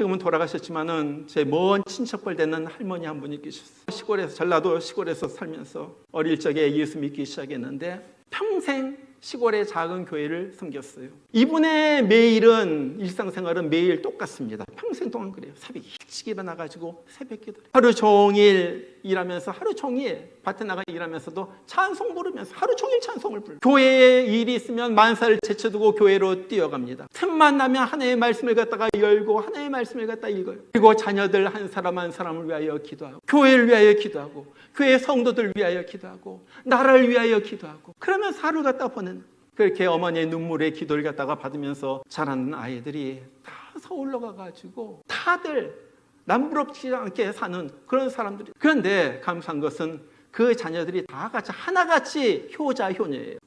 지금은 돌아가셨지만은 제 먼 친척벌 되는 할머니 한 분이 계셨어요. 시골에서 전라도 시골에서 살면서 어릴 적에 예수 믿기 시작했는데 평생 시골의 작은 교회를 섬겼어요. 이분의 매일은 일상생활은 매일 똑같습니다. 평생 동안 그래요. 새벽 일찍 일어나가지고 새벽 기도. 하루 종일 일하면서 하루 종일 밭에 나가 일하면서도 찬송 부르면서 하루 종일 찬송을 불러. 교회에 일이 있으면 만사를 제쳐두고 교회로 뛰어갑니다. 틈만 나면 하나의 말씀을 갖다가 열고 하나의 말씀을 갖다 읽어요. 그리고 자녀들 한 사람 한 사람을 위하여 기도하고 교회를 위하여 기도하고 교회 성도들 위하여 기도하고 나라를 위하여 기도하고 그러면서 하루 갖다 보는 그렇게 어머니의 눈물의 기도를 갖다가 받으면서 자라는 아이들이 다 서울로 가가지고 다들 남부럽지 않게 사는 그런 사람들이 그런데 감사한 것은 그 자녀들이 다 같이 하나같이 효자 효녀예요.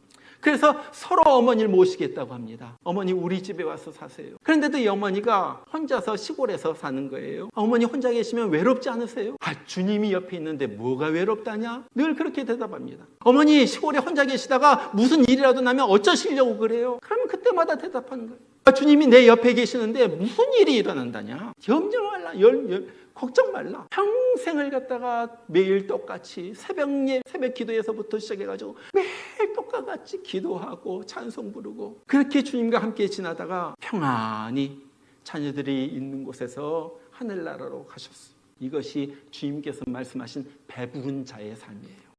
그래서 서로 어머니를 모시겠다고 합니다. 어머니 우리 집에 와서 사세요. 그런데도 이 어머니가 혼자서 시골에서 사는 거예요. 어머니 혼자 계시면 외롭지 않으세요? 아, 주님이 옆에 있는데 뭐가 외롭다냐? 늘 그렇게 대답합니다. 어머니 시골에 혼자 계시다가 무슨 일이라도 나면 어쩌시려고 그래요? 그러면 그때마다 대답하는 거예요. 아, 주님이 내 옆에 계시는데 무슨 일이 일어난다냐? 염려 말라. 열, 열, 걱정 말라. 평생을 갖다가 매일 똑같이 새벽 예 새벽 기도에서부터 시작해가지고 매일 똑같이 기도하고 찬송 부르고 그렇게 주님과 함께 지나다가 평안히 자녀들이 있는 곳에서 하늘나라로 가셨어요. 이것이 주님께서 말씀하신 배부른 자의 삶이에요.